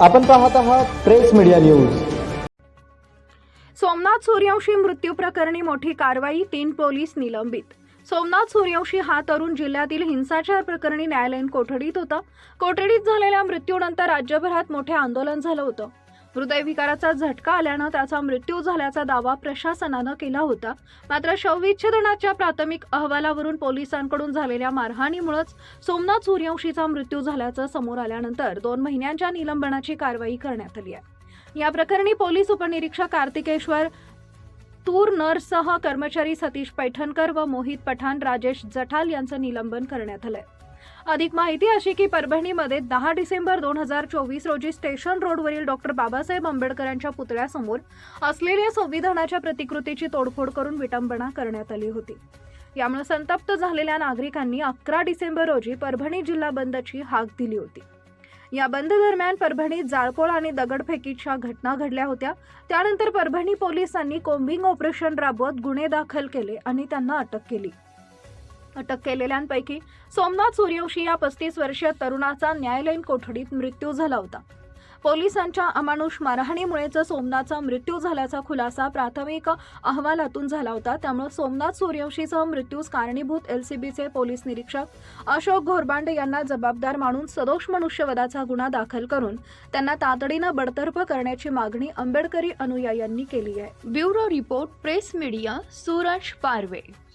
आपण पाहत आहात press media news. Somnath Suryavanshi मृत्यू प्रकरणी मोठी कारवाई तीन पोलीस निलंबित. सोमनाथ सूर्यवंशी हा तरुण जिल्ह्यातील हिंसाचार प्रकरणी न्यायालयीन कोठडीत होता. कोठडीत झालेल्या मृत्यूनंतर राज्यभरात मोठे आंदोलन झालं होतं. हृदयविकाराचा झटका आल्यानं त्याचा मृत्यू झाल्याचा दावा प्रशासनानं केला होता. मात्र शवविच्छेदनाच्या प्राथमिक अहवालावरून पोलिसांकडून झालेल्या मारहाणीमुळेच सोमनाथ सूर्यवंशीचा मृत्यू झाल्याचं समोर आल्यानंतर दोन महिन्यांच्या निलंबनाची कारवाई करण्यात आली आहे. या प्रकरणी पोलीस उपनिरीक्षक कार्तिकेश्वर तूर नर्ससह कर्मचारी सतीश पैठणकर व मोहित पठाण राजेश जठाल यांचं निलंबन करण्यात आलंय. अधिक माहिती अशी की परभणीमध्ये दहा डिसेंबर दोन हजार चोवीस रोजी स्टेशन रोडवरील डॉक्टर बाबासाहेब आंबेडकरांच्या पुतळ्यासमोर असलेल्या संविधानाच्या प्रतिकृतीची तोडफोड करून विटंबना करण्यात आली होती. यामुळे संतप्त झालेल्या नागरिकांनी अकरा डिसेंबर रोजी परभणी जिल्हा बंदची हाक दिली होती. या बंद दरम्यान परभणीत जाळपोळ आणि दगडफेकीच्या घटना घडल्या होत्या. त्यानंतर परभणी पोलिसांनी कोम्बिंग ऑपरेशन राबवत गुन्हे दाखल केले आणि त्यांना अटक केली. अटक केलेल्यांपैकी सोमनाथ सूर्यवंशी या पस्तीस वर्षीय तरुणाचा न्यायालयीन कोठडीत मृत्यू झाला होता. पोलिसांच्या अमानुष मारहाणीमुळेच सोमनाथचा मृत्यू झाल्याचा खुलासा प्राथमिक अहवालातून झाला होता. त्यामुळे सोमनाथ सूर्यवंशीचा मृत्यूस कारणीभूत एलसीबीचे पोलीस निरीक्षक अशोक घोरबांडे यांना जबाबदार मानून सदोष मनुष्यवधाचा गुन्हा दाखल करून त्यांना तातडीनं बडतर्फ करण्याची मागणी आंबेडकरी अनुयायांनी केली आहे. Bureau report press media Suraj Parve.